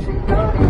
Thank you.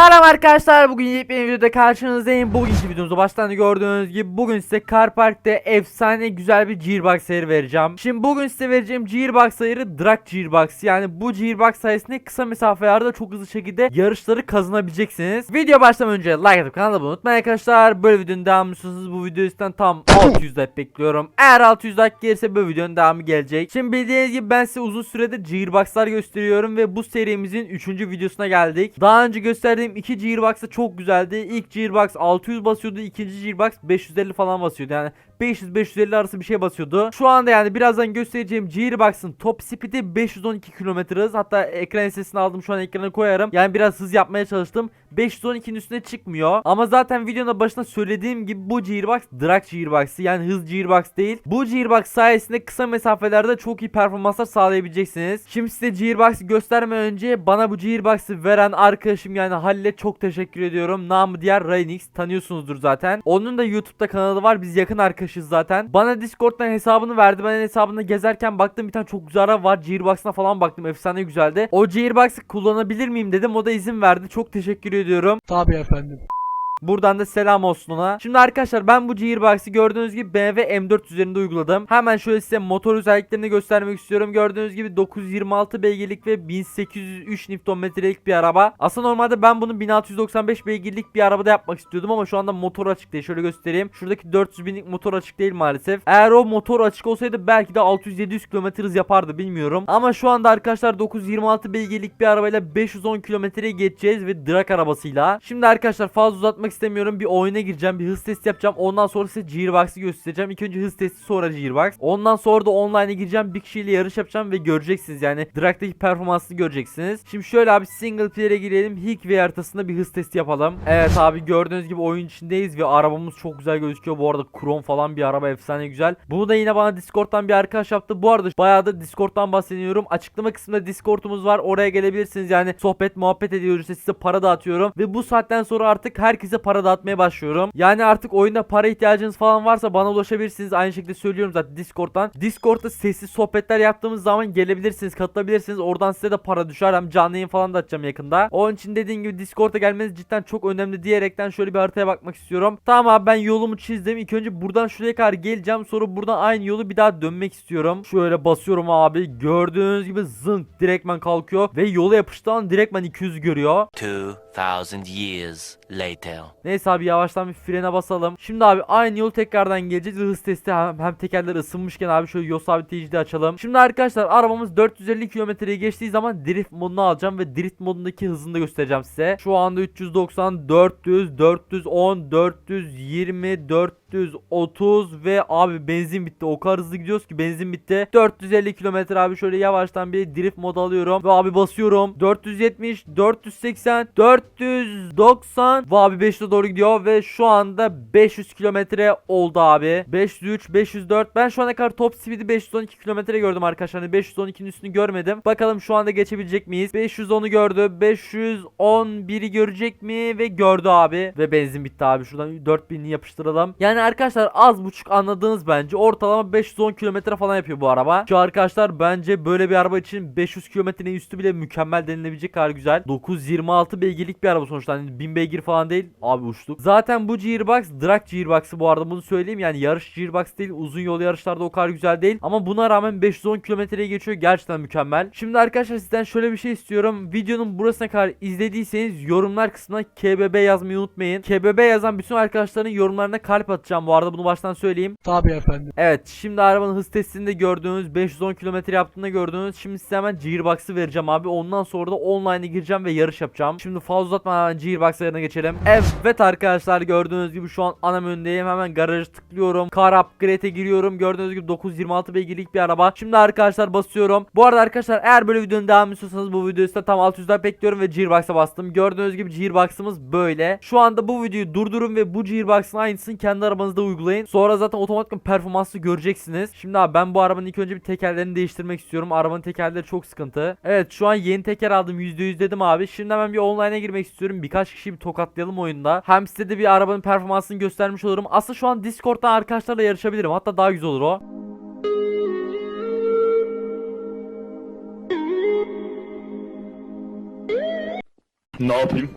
Selam arkadaşlar bugün yepyeni videoda karşınızdayım. Bugünkü videomuzda baştan gördüğünüz gibi Bugün size Car Park'ta efsane güzel bir Gearbox sayarı vereceğim. Şimdi bugün size vereceğim Gearbox sayarı Drag Gearbox. Yani bu Gearbox sayesinde kısa mesafelerde çok hızlı şekilde yarışları kazanabileceksiniz. Video başlamadan önce like atıp kanala abone unutmayın arkadaşlar. Böyle videonun devamı istiyorsanız bu video üstten tam 600 like bekliyorum. Eğer 600 like gelirse bu videonun devamı gelecek. Şimdi bildiğiniz gibi ben size uzun süredir Gearbox'lar gösteriyorum Ve bu serimizin 3. videosuna geldik. Daha önce gösterdiğim iki Gearbox da çok güzeldi. İlk Gearbox 600 basıyordu. İkinci Gearbox 550 falan basıyordu. Yani 500-550 arası bir şey basıyordu. Şu anda yani birazdan göstereceğim Gearbox'ın top speed'i 512 km hız. Hatta ekran sesini aldım şu an ekrana koyarım. Yani biraz hız yapmaya çalıştım. 512'nin üstüne çıkmıyor. Ama zaten videonun başında söylediğim gibi bu Gearbox drag Gearbox'ı yani hız Gearbox değil. Bu Gearbox sayesinde kısa mesafelerde çok iyi performanslar sağlayabileceksiniz. Şimdi size Gearbox'ı göstermeden önce bana bu Gearbox'ı veren arkadaşım yani Halil'e çok teşekkür ediyorum. Namı diğer Rainix tanıyorsunuzdur zaten. Onun da YouTube'da kanalı var. Biz yakın arkadaşız zaten. Bana Discord'dan hesabını verdi. Ben hesabını gezerken baktım bir tane çok güzel araba var. Gearbox'ına falan baktım. Efsane güzeldi. O Gearbox'ı kullanabilir miyim dedim. O da izin verdi. Çok teşekkür ediyorum. Tabii efendim. Buradan da selam olsun ona. Şimdi arkadaşlar ben bu Gearbox'ı gördüğünüz gibi BMW M4 üzerinde uyguladım. Hemen şöyle size motor özelliklerini göstermek istiyorum. Gördüğünüz gibi 926 beygirlik ve 1803 Nm'lik bir araba. Aslında normalde ben bunu 1695 beygirlik bir arabada yapmak istiyordum ama şu anda motor açık değil. Şöyle göstereyim. Şuradaki 400 binlik motor açık değil maalesef. Eğer o motor açık olsaydı belki de 600-700 km hız yapardı bilmiyorum. Ama şu anda arkadaşlar 926 beygirlik bir arabayla 510 kilometreye geçeceğiz ve drag arabasıyla. Şimdi arkadaşlar fazla uzatmak istemiyorum. Bir oyuna gireceğim. Bir hız testi yapacağım. Ondan sonra size Gearbox'ı göstereceğim. İlk önce hız testi sonra Gearbox. Ondan sonra da online'a gireceğim. Bir kişiyle yarış yapacağım ve göreceksiniz yani. Drag'daki performansını göreceksiniz. Şimdi şöyle abi single player'e girelim. Hikvey haritasında bir hız testi yapalım. Evet abi gördüğünüz gibi oyun içindeyiz ve arabamız çok güzel gözüküyor. Bu arada krom falan bir araba efsane güzel. Bunu da yine bana Discord'dan bir arkadaş yaptı. Bu arada bayağı da Discord'dan bahsediyorum. Açıklama kısmında Discord'umuz var. Oraya gelebilirsiniz. Yani sohbet muhabbet ediyoruz. Size para dağıtıyorum. Ve bu saatten sonra artık herkese para dağıtmaya başlıyorum. Yani artık oyunda para ihtiyacınız falan varsa bana ulaşabilirsiniz. Aynı şekilde söylüyorum zaten Discord'dan. Discord'da sessiz sohbetler yaptığımız zaman gelebilirsiniz, katılabilirsiniz. Oradan size de para düşer. Hem canlı yayın falan da açacağım yakında. Onun için dediğim gibi Discord'a gelmeniz cidden çok önemli diyerekten şöyle bir haritaya bakmak istiyorum. Tamam abi ben yolumu çizdim. İlk önce buradan şuraya kadar geleceğim. Sonra buradan aynı yolu bir daha dönmek istiyorum. Şöyle basıyorum abi. Gördüğünüz gibi zınk direktmen kalkıyor. Ve yola yapıştığı an direktmen 200 görüyor. 2,000 years later. Neyse abi yavaştan bir frene basalım. Şimdi abi aynı yol tekrardan geleceğiz hız testi hem, hem tekerler ısınmışken abi şöyle yol sabitleyicide açalım. Şimdi arkadaşlar arabamız 450 kilometreyi geçtiği zaman drift modunu alacağım ve drift modundaki hızını da göstereceğim size. Şu anda 390, 400, 410, 420, 430 ve abi benzin bitti. O kadar hızlı gidiyoruz ki benzin bitti. 450 kilometre abi şöyle yavaştan bir drift mod alıyorum ve abi basıyorum. 470, 480, 490 ve abi 500'e doğru gidiyor ve şu anda 500 kilometre oldu abi. 503, 504. Ben şu ana kadar top speed'i 512 kilometre gördüm arkadaşlar. Hani 512'nin üstünü görmedim. Bakalım şu anda geçebilecek miyiz? 510'u gördü. 511'i görecek mi? Ve gördü abi. Ve benzin bitti abi. Şuradan 4000'i yapıştıralım. Yani arkadaşlar az buçuk anladınız bence. Ortalama 510 kilometre falan yapıyor bu araba. Şu arkadaşlar bence böyle bir araba için 500 kilometrenin üstü bile mükemmel denilebilecek kadar güzel. 926 beygirlik bir araba sonuçta. Hani 1000 beygir falan değil. Abi uçtuk. Zaten bu Gearbox drag Gearbox'ı bu arada bunu söyleyeyim. Yani yarış Gearbox değil. Uzun yol yarışlarda o kadar güzel değil. Ama buna rağmen 510 kilometreye geçiyor. Gerçekten mükemmel. Şimdi arkadaşlar sizden şöyle bir şey istiyorum. Videonun burasına kadar izlediyseniz yorumlar kısmına KBB yazmayı unutmayın. KBB yazan bütün arkadaşların yorumlarına kalp atacağım bu arada bunu baştan söyleyeyim. Tabii efendim. Evet şimdi arabanın hız testinde gördüğünüz 510 km yaptığında gördüğünüz şimdi size hemen Gearbox'ı vereceğim abi. Ondan sonra da online'a gireceğim ve yarış yapacağım. Şimdi fazla uzatmadan hemen Gearbox ayarına geçelim. Evet arkadaşlar gördüğünüz gibi şu an ana menüdeyim. Hemen garajı tıklıyorum. Car upgrade'e giriyorum. Gördüğünüz gibi 926 beygirlik bir araba. Şimdi arkadaşlar basıyorum. Bu arada arkadaşlar eğer böyle videonun devamı istiyorsanız bu videoyu size tam 600'den bekliyorum ve Gearbox'a bastım. Gördüğünüz gibi Gearbox'ımız böyle. Şu anda bu videoyu durdurun ve bu Gearbox'ın aynısını kendi arabanızda uygulayın. Sonra zaten otomatik performansı göreceksiniz. Şimdi abi ben bu arabanın ilk önce bir tekerlerini değiştirmek istiyorum. Arabanın tekerleri çok sıkıntı. Evet şu an yeni teker aldım %100 dedim abi. Şimdi hemen bir online'a girmek istiyorum. Birkaç kişiyi bir tokatlayalım oyunda. Hem size de bir arabanın performansını göstermiş olurum. Aslında şu an Discord'dan arkadaşlarla yarışabilirim. Hatta daha güzel olur o. Ne yapayım?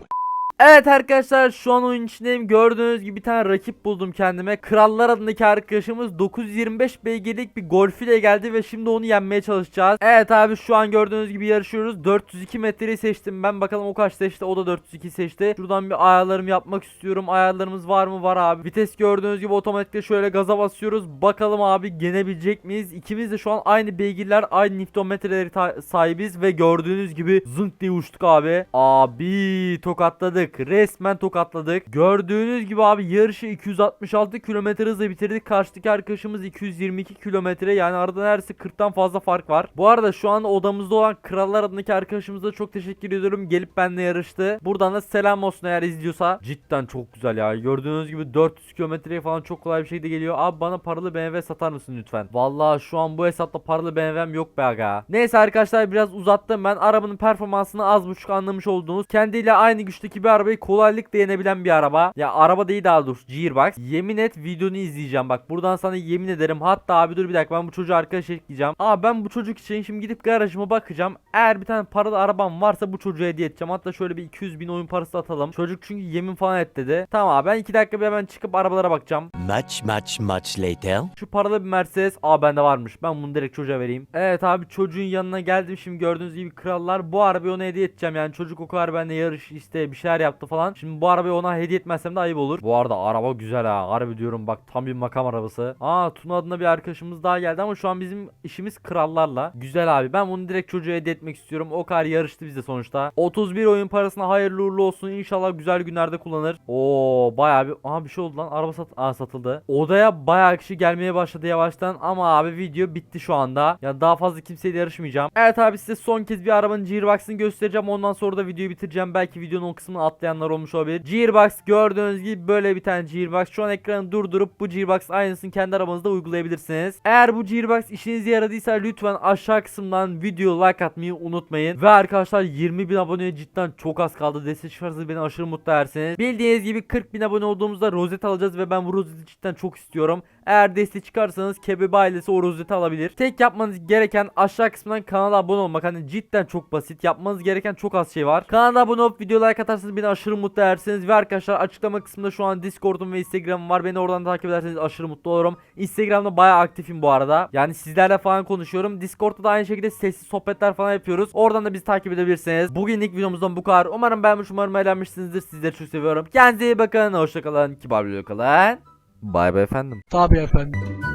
Evet arkadaşlar şu an oyun içindeyim. Gördüğünüz gibi bir tane rakip buldum kendime. Krallar adındaki arkadaşımız 925 beygirlik bir golf ile geldi ve şimdi onu yenmeye çalışacağız. Evet abi şu an gördüğünüz gibi yarışıyoruz. 402 metreyi seçtim ben. Bakalım o kaç seçti. O da 402 seçti. Şuradan bir ayarlarımı yapmak istiyorum. Ayarlarımız var mı? Var abi. Vites gördüğünüz gibi otomatikle şöyle gaza basıyoruz. Bakalım abi yenebilecek miyiz? İkimiz de şu an aynı beygirler, aynı newtonmetreleri ta- sahibiz ve gördüğünüz gibi zınk diye uçtuk abi. Abi tokatladık. Resmen tokatladık. Gördüğünüz gibi abi yarışı 266 kilometre hızla bitirdik. Karşıdaki arkadaşımız 222 kilometre. Yani arada neredeyse 40'tan fazla fark var. Bu arada şu an odamızda olan Krallar adındaki arkadaşımıza çok teşekkür ediyorum. Gelip benimle yarıştı. Buradan da selam olsun eğer izliyorsa. Cidden çok güzel ya. Gördüğünüz gibi 400 kilometreye falan çok kolay bir şekilde geliyor. Abi bana paralı BMW satar mısın lütfen? Vallahi şu an bu hesapta paralı BMW'm yok be aga. Neyse arkadaşlar biraz uzattım ben. Arabanın performansını az buçuk anlamış oldunuz. Kendiyle aynı güçteki bir arabayı kolaylıkla yenebilen bir araba. Ya araba değil daha doğrusu Gearbox. Yemin et videonu izleyeceğim bak. Buradan sana yemin ederim. Hatta abi dur bir dakika ben bu çocuğu arkadaş ekleyeceğim. Abi ben bu çocuk için şimdi gidip garajıma bakacağım. Eğer bir tane paralı arabam varsa bu çocuğa hediye edeceğim. Hatta şöyle bir 200 bin oyun parası atalım. Çocuk çünkü yemin falan et dedi. Tamam abi ben 2 dakika bir hemen çıkıp arabalara bakacağım. Much, much, much later. Şu paralı bir Mercedes. Aa bende varmış. Ben bunu direkt çocuğa vereyim. Evet abi çocuğun yanına geldim. Şimdi gördüğünüz gibi krallar. Bu arabayı ona hediye edeceğim. Yani çocuk o kadar benimle yarış işte bir şeyler yaptı falan. Şimdi bu arabayı ona hediye etmezsem de ayıp olur. Bu arada araba güzel ha. Harbi diyorum bak tam bir makam arabası. Aa Tuna adında bir arkadaşımız daha geldi ama şu an bizim işimiz krallarla. Güzel abi. Ben bunu direkt çocuğa hediye etmek istiyorum. O kadar yarıştı bizde sonuçta. 31 oyun parasına hayırlı uğurlu olsun. İnşallah güzel günlerde kullanır. Oo bayağı bir Aha bir şey oldu lan. Araba sat Aa, satıldı. Odaya bayağı kişi gelmeye başladı yavaştan ama abi video bitti şu anda. Ya daha fazla kimseyle yarışmayacağım. Evet abi size son kez bir arabanın Gearbox'ını göstereceğim. Ondan sonra da videoyu bitireceğim. Belki videonun o kısmını atlayanlar olmuş olabilir. Gearbox gördüğünüz gibi böyle bir tane Gearbox. Şu an ekranı durdurup bu Gearbox aynısını kendi arabanızda uygulayabilirsiniz. Eğer bu Gearbox işinize yaradıysa lütfen aşağı kısımdan video like atmayı unutmayın. Ve arkadaşlar 20 bin aboneye cidden çok az kaldı. Destek çıkarsanız beni aşırı mutlu edersiniz. Bildiğiniz gibi 40 bin abone olduğumuzda rozet alacağız ve ben bu rozeti cidden çok istiyorum. Eğer destek çıkarsanız Kebebe ailesi o rozeti alabilir. Tek yapmanız gereken aşağı kısmından kanala abone olmak. Hani cidden çok basit. Yapmanız gereken çok az şey var. Kanala abone olup video like atarsanız beni aşırı mutlu edersiniz. Ve arkadaşlar açıklama kısmında şu an Discord'um ve Instagram'ım var. Beni oradan takip ederseniz aşırı mutlu olurum. Instagram'da bayağı aktifim bu arada. Yani sizlerle falan konuşuyorum. Discord'da da aynı şekilde sessiz sohbetler falan yapıyoruz. Oradan da bizi takip edebilirsiniz. Bugünlük videomuzdan bu kadar. Umarım beğenmiş, umarım eğlenmişsinizdir. Sizleri çok seviyorum. Kendinize iyi bakın. Hoşçakalın. Kibar kalın. Bay bay efendim. Tabii efendim.